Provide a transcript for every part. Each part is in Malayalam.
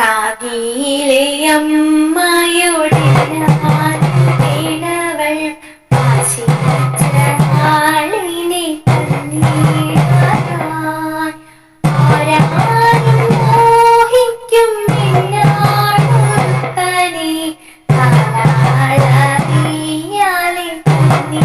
കാതിയിലെ അമ്മയുടെ വീണവൾ ആശിച്ചാളിനെ മോഹിക്കും പിന്നാളുത്തനെ കാളറിയാലെ നീ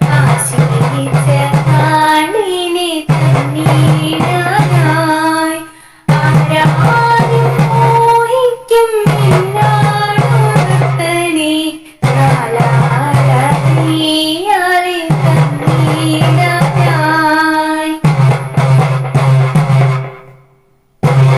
回足にて